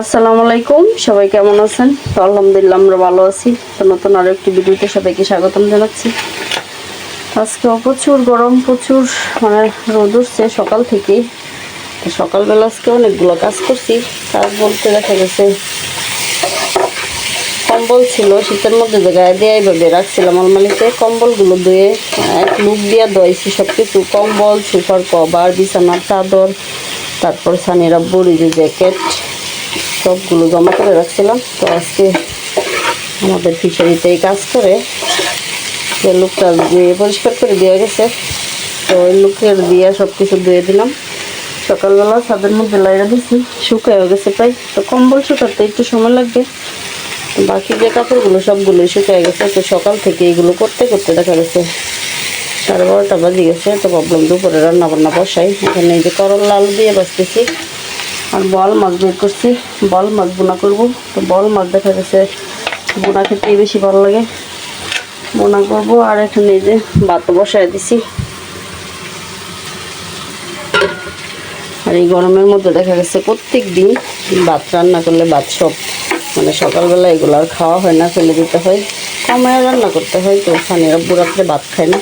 আসসালামু আলাইকুম। সবাই কেমন আছেন? তো আলহামদুলিল্লাহ আমরা ভালো আছি। তো নতুন আরও একটি ভিডিওতে সবাইকে স্বাগতম জানাচ্ছি। আজকে প্রচুর গরম, প্রচুর মানে রোদ উঠছে সকাল থেকে। সকালবেলা আজকে অনেকগুলো কাজ করছি। কাজ বলতে দেখা গেছে, কম্বল ছিল, শীতের মধ্যে যে গায়ে দিয়ে এইভাবে রাখছিলাম আলমারিতে। কম্বলগুলো ধুয়ে, এক লুক দিয়ে ধোয়াইছি সব কিছু কম্বল সুপার কভার, বিছানার চাদর, তারপর সানিরা বড়ি যে জ্যাকেট। সবগুলো জমা করে রাখছিলাম। তো আজকে আমাদের ফিশারিতেই কাজ করে যে লোকটা দিয়ে পরিষ্কার করে দেওয়া গেছে। তো ওই লোকের দিয়ে সব কিছু ধুয়ে দিলাম। সকালবেলা ছাদের মধ্যে লাইরা দিছি, শুকায়ও গেছে প্রায়। তো কম্বল শুকাতে একটু সময় লাগবে। বাকি যে কাপড়গুলো সবগুলো শুকিয়ে গেছে। তো সকাল থেকে এগুলো করতে করতে দেখা গেছে সাড়ে বারোটা বাজে গেছে। তো ভাবলাম দুপুরে রান্না বান্না বসাই। এখানে এই যে করল লাল দিয়ে বাঁচতেছি আর বল মাছ বের করছি। বল মাছ বোনা করব। তো বল মাছ দেখা গেছে, বোনা খেতেই বেশি ভালো লাগে। বোনা করব আর এখানে যে ভাত বসায় দিছি। আর এই গরমের মধ্যে দেখা গেছে প্রত্যেক দিন ভাত রান্না করলে ভাত সব মানে সকালবেলা এগুলো আর খাওয়া হয় না, ফেলে দিতে হয়। কমায় রান্না করতে হয়, তো আব্বু রাত্রে ভাত খায় না।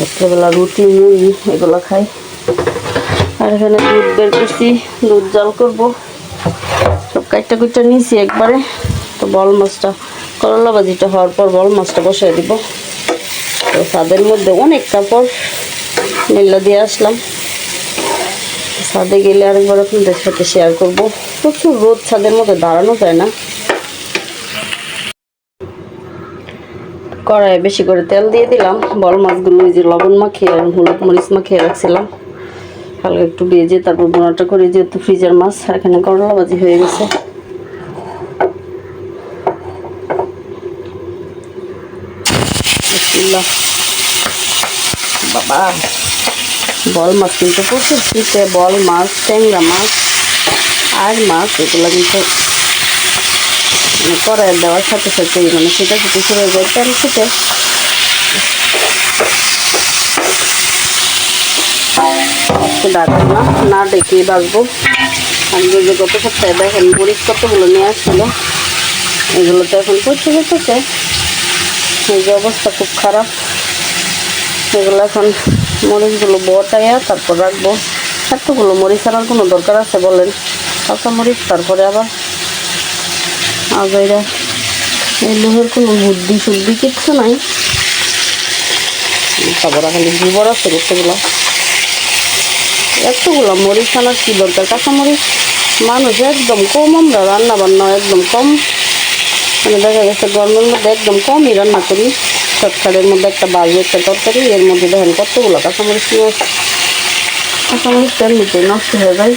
রাত্রেবেলা রুটি, মুড়ি এগুলো খায় আর এখানে দুধ বের করছি, দুধ জাল করব। সব কাইটটা কুইটটা নিয়েছি একবারে। তো বল মাছটা, করলা ভাজিটা হওয়ার পর বল মাছটা বসাই দিব। তো ছাদের মধ্যে অনেক কাপড় মেলা দিয়ে আসলাম। ছাদে গেলে আরেকবার আপনাদের সাথে শেয়ার করব। প্রচুর রোদ ছাদের মধ্যে দাঁড়ানো যায় না। কড়াইয়ে বেশি করে তেল দিয়ে দিলাম। বল মাছগুলো ওই যে লবণ মাখিয়ে হলুদ মরিচ মাখিয়ে রাখছিলাম। হালকা একটু ভেজে তারপর বোনাটা করে যেহেতু ফ্রিজের মাছ, এখানে করলা ভাজি হয়ে গেছে। বাবা, বল মাছ কিন্তু প্রচুর শীতে, বল মাছ, ট্যাংরা মাছ আর মাছ, এগুলো কিন্তু মানে কড়াইয়ের দেওয়ার সাথে সাথে মানে সেটা সেটা শুরু হয়ে যায়, তেল ডাকবো না না ডেকে বাঁচবো। আমি যে গত সপ্তাহে দেখেন, মরিচ কতগুলো নিয়ে আসছিল এগুলো তো এখন পচে যেতেছে এই যে অবস্থা খুব খারাপ। এগুলো এখন মরিচগুলো বটাইয়া তারপর রাখব। এতগুলো মরিচ আনার কোনো দরকার আছে বলেন? কাঁচা মরিচ, তারপরে আবার আগাইরা এই লোহের কোনো বুদ্ধি শুদ্ধি কিচ্ছু নাই। তারপর খালি গোবর আছে গোটেগুলো এতগুলো মরিচ আনার কি দরকার? কাঁচা মরিচ মানুষ একদম কম, আমরা রান্না বান্না একদম কম। মানে দেখা গেছে গরমের মধ্যে একদম কমই রান্না করি। শর্টকাটের মধ্যে একটা বাজু একটা তরকারি, এর মধ্যে দেখেন কতগুলো কাঁচামরিচ নিয়ে কাঁচামরিচ এমনিতে নষ্ট হয়ে যায়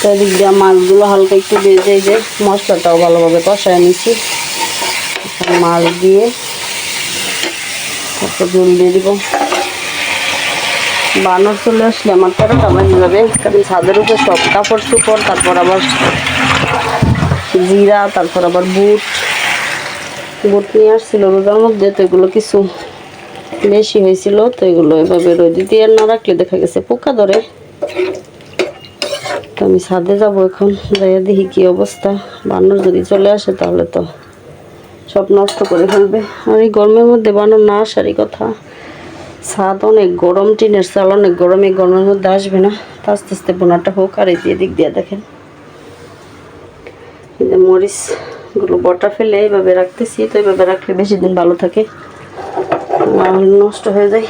তো এদিক দিয়ে মাছগুলো হালকা একটু ভেজে যে মশলাটাও ভালোভাবে কষায় এখন মাছ দিয়ে তারপর জল দিয়ে দিব। বানর চলে আসলে আমার তেরোটা বাজে যাবে। কারণ ছাদের উপরে সব কাপড় চোপড়, তারপর আবার জিরা, তারপর আবার বুট। বুট নিয়ে আসছিল রোজার মধ্যে, তো এগুলো কিছু বেশি হয়েছিল, তো এগুলো এভাবে রোদি দিয়ে না রাখলে দেখা গেছে পোকা ধরে। তো আমি ছাদে যাব এখন, যাইয়া দেখি কি অবস্থা। বানর যদি চলে আসে তাহলে তো সব নষ্ট করে ফেলবে। আর এই গরমের মধ্যে বানর না আসারই কথা। ছাদ অনেক গরম, টিনের চাল অনেক গরম, এই গরমের মধ্যে আসবে না। আস্তে আস্তে বোনাটা হোক, আর এই দিয়ে দিক দিয়ে দেখেন। মরিচগুলো বটা ফেলে এইভাবে রাখতেছি, তো এইভাবে রাখলে বেশি দিন ভালো থাকে। নষ্ট হয়ে যায়।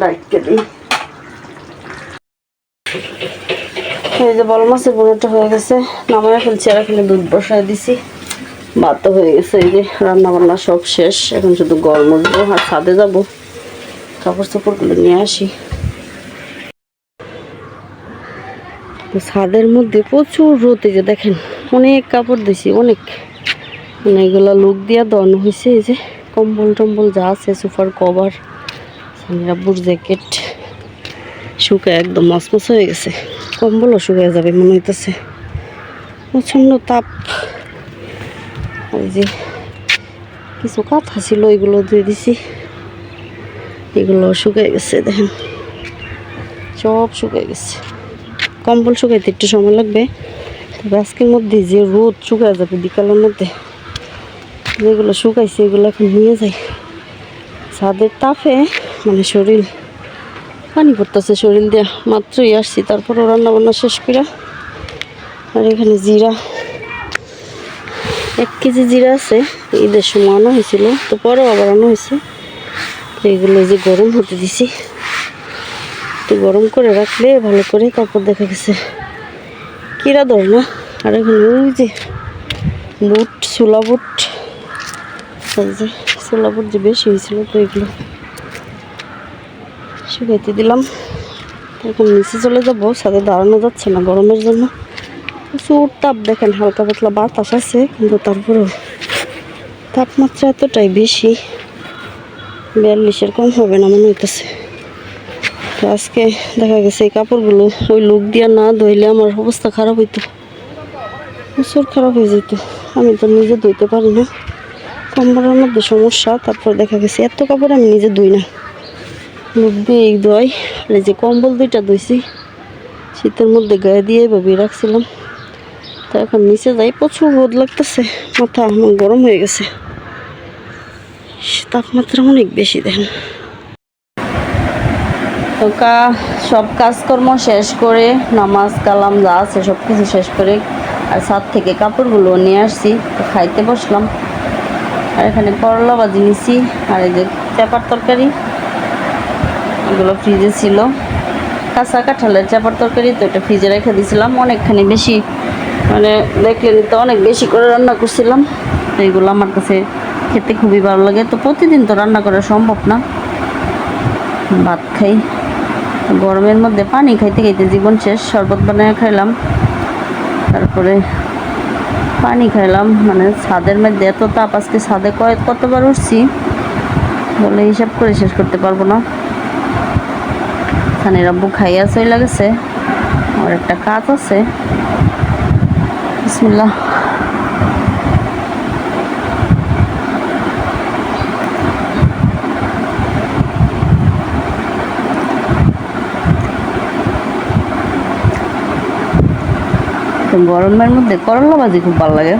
ডাইকে দিই। এই যে বল মাছের বোনাটা হয়ে গেছে। নামায় ফেলছি আর এখানে দুধ বসায় দিছি। ভাতও হয়ে গেছে এই যে রান্না বান্না সব শেষ। এখন শুধু গরম মুছবো আর ছাদে যাব। কাপড় চাপড়গুলো নিয়ে আসি। ছাদের মধ্যে প্রচুর রোদ এই যে দেখেন, অনেক কাপড় দিছি, অনেক। মানে এগুলো লুক দিয়া দন হয়েছে এই যে, কম্বল টম্বল যা আছে সুপার কভার সানিরাব্বুর জ্যাকেট, শুকায় একদম মসমস হয়ে গেছে। কম্বলও শুকায় যাবে মনে হইতেছে। প্রচণ্ড তাপ। ওই যে কিছু কাঁথা ছিল এগুলো দিয়ে দিছি। এগুলো শুকিয়ে গেছে, দেখেন। সব শুকিয়ে গেছে। কম্বল শুকাইতে একটু সময় লাগবে। তবে আজকের মধ্যে যে রোদ শুকায় যাবে বিকালের মধ্যে, যেগুলো শুকাইছে এগুলো এখন নিয়ে যাই। ছাদের তাপে মানে শরীর, পানি পড়তেছে শরীর দিয়ে। মাত্রই আসছি, তারপরও রান্না বান্না শেষ করে আর এখানে জিরা। এক কেজি জিরা আছে, ঈদের সময় আনা হয়েছিল, তো পরেও আবার আনা হয়েছে। তো এগুলো যে গরম হতে দিছি, একটু গরম করে রাখলে ভালো করে তারপর দেখা গেছে। কিরা ধর না? আর এখানে ওই যে বুট, ছোলা বুট যে ছোলা বুট যে বেশি হয়েছিল, তো এগুলো শুকাইতে দিলাম। এখন নিচে চলে যাব সাথে দাঁড়ানো যাচ্ছে না গরমের জন্য। প্রচুর তাপ দেখেন, হালকা পাতলা বাতাস আছে, কিন্তু তারপরেও তাপমাত্রা এতটাই বেশি, বিয়াল্লিশের কম হবে না মনে হইতেছে। তো আজকে দেখা গেছে এই কাপড়গুলো ওই লুক দিয়া না ধুইলে আমার অবস্থা খারাপ হইতো। প্রচুর খারাপ হয়ে যেত। আমি তো নিজে ধুইতে পারি না। কম্বলের মধ্যে সমস্যা, তারপর দেখা গেছে এত কাপড় আমি নিজে ধুই না। লুক দিয়ে ধোয় আর এই যে কম্বল দুইটা ধুইছি, শীতের মধ্যে গায়ে দিয়ে এভাবে রাখছিলাম। তো এখন নিচে যাই, প্রচুর রোদ লাগতেছে, মাথা আমার গরম হয়ে গেছে। তাপমাত্রা অনেক বেশি দেন তো কা, সব কাজকর্ম শেষ করে, নামাজ, কালাম যা আছে সব কিছু শেষ করে, আর ছাদ থেকে কাপড়গুলো নিয়ে আসছি, তো খাইতে বসলাম। আর এখানে করলা ভাজি নিছি, আর এই যে চাপার তরকারি, এগুলো ফ্রিজে ছিল। কাঁচা কাঁঠালের চাপার তরকারি তো এটা ফ্রিজে রেখে দিয়েছিলাম অনেকখানি বেশি মানে দেখলেন তো অনেক বেশি করে রান্না করছিলাম। তো এগুলো আমার কাছে খেতে খুবই ভালো লাগে। তো প্রতিদিন তো রান্না করা সম্ভব না। ভাত খাই। গরমের মধ্যে পানি খাইতে খাইতে জীবন শেষ। শরবত বানিয়ে খাইলাম। তারপরে পানি খাইলাম। মানে ছাদের মধ্যে এত তাপ, আজকে ছাদে কয়েক কতবার উঠছি? বলে হিসাব করে শেষ করতে পারব না। সানির আব্বু খাইয়া চলে গেছে। আর একটা কাজ আছে। বিসমিল্লাহ। গরমের মধ্যে করলা ভাজি খুব ভালো লাগে।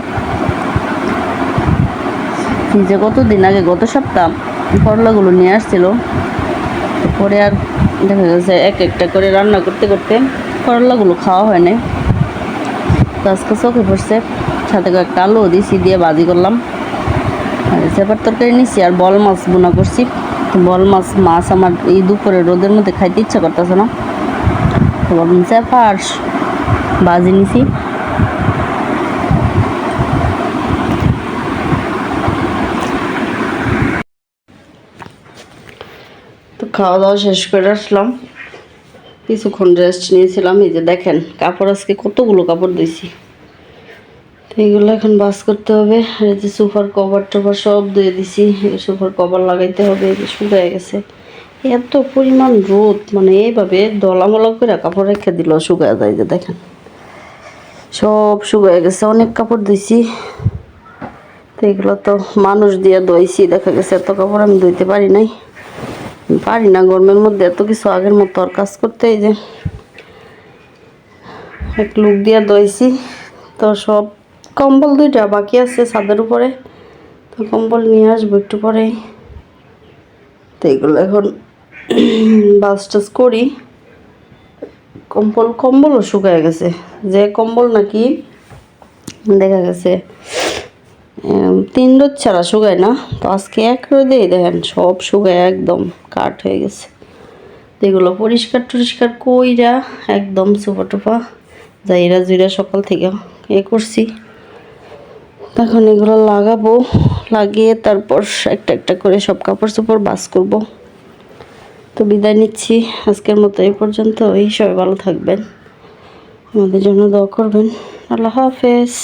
যে কতদিন আগে, গত সপ্তাহ করলাগুলো নিয়ে আসছিল। পরে আর দেখা গেছে এক একটা করে রান্না করতে করতে করলাগুলো খাওয়া হয় নাই। আজকে চোখে পড়ছে। সাথে একটা আলু দিয়েছি দিয়ে ভাজি করলাম। চেপার তরকারি নিছি, আর বল মাছ বোনা করছি। বল মাছ মাছ আমার এই দুপুরে রোদের মধ্যে খাইতে ইচ্ছা করতেছে না। তো আর ভাজি নিছি। তো খাওয়া দাওয়া শেষ করে আসলাম। কিছুক্ষণ রেস্ট নিয়েছিলাম, এই যে দেখেন কাপড় আজকে কতগুলো কাপড় দিয়েছি। তো এইগুলো এখন বাস করতে হবে, আর এই যে সোফার কভার টভার সব ধুয়ে দিছি সোফার কভার লাগাইতে হবে শুকায় গেছে। এত পরিমাণ রোদ মানে এইভাবে দলামলা করে কাপড় রেখে দিল, শুকায় যায় যে দেখেন। সব শুকায় গেছে, অনেক কাপড় দিছি তো এগুলো তো মানুষ দিয়ে ধুইছি দেখা গেছে এত কাপড় আমি ধুইতে পারি নাই। পারি না, গরমের মধ্যে এত কিছু আগের মতো আর কাজ করতে, এই যে এক লুক দিয়ে দইছি তো সব কম্বল দুইটা বাকি আছে ছাদের উপরে, তো কম্বল নিয়ে আসব একটু পরেই। তো এগুলো এখন বাস টাস করি। কম্বল, কম্বলও শুকায় গেছে। যে কম্বল নাকি, দেখা গেছে তিন রোদ ছাড়া শুকায় না। তো আজকে এক রোদেই দেখেন সব শুকায় একদম, কাঠ হয়ে গেছে। এগুলো পরিষ্কার টরিষ্কার কইরা একদম সোফা টোফা যাইরা জুইরা সকাল থেকে এ করছি। তখন এগুলো লাগাবো, লাগিয়ে তারপর একটা একটা করে সব কাপড় চোপড় বাস করব। তো বিদায় নিচ্ছি, আজকের মতো এই পর্যন্ত, এই সবাই ভালো থাকবেন। আমাদের জন্য দোয়া করবেন। আল্লাহ হাফেজ।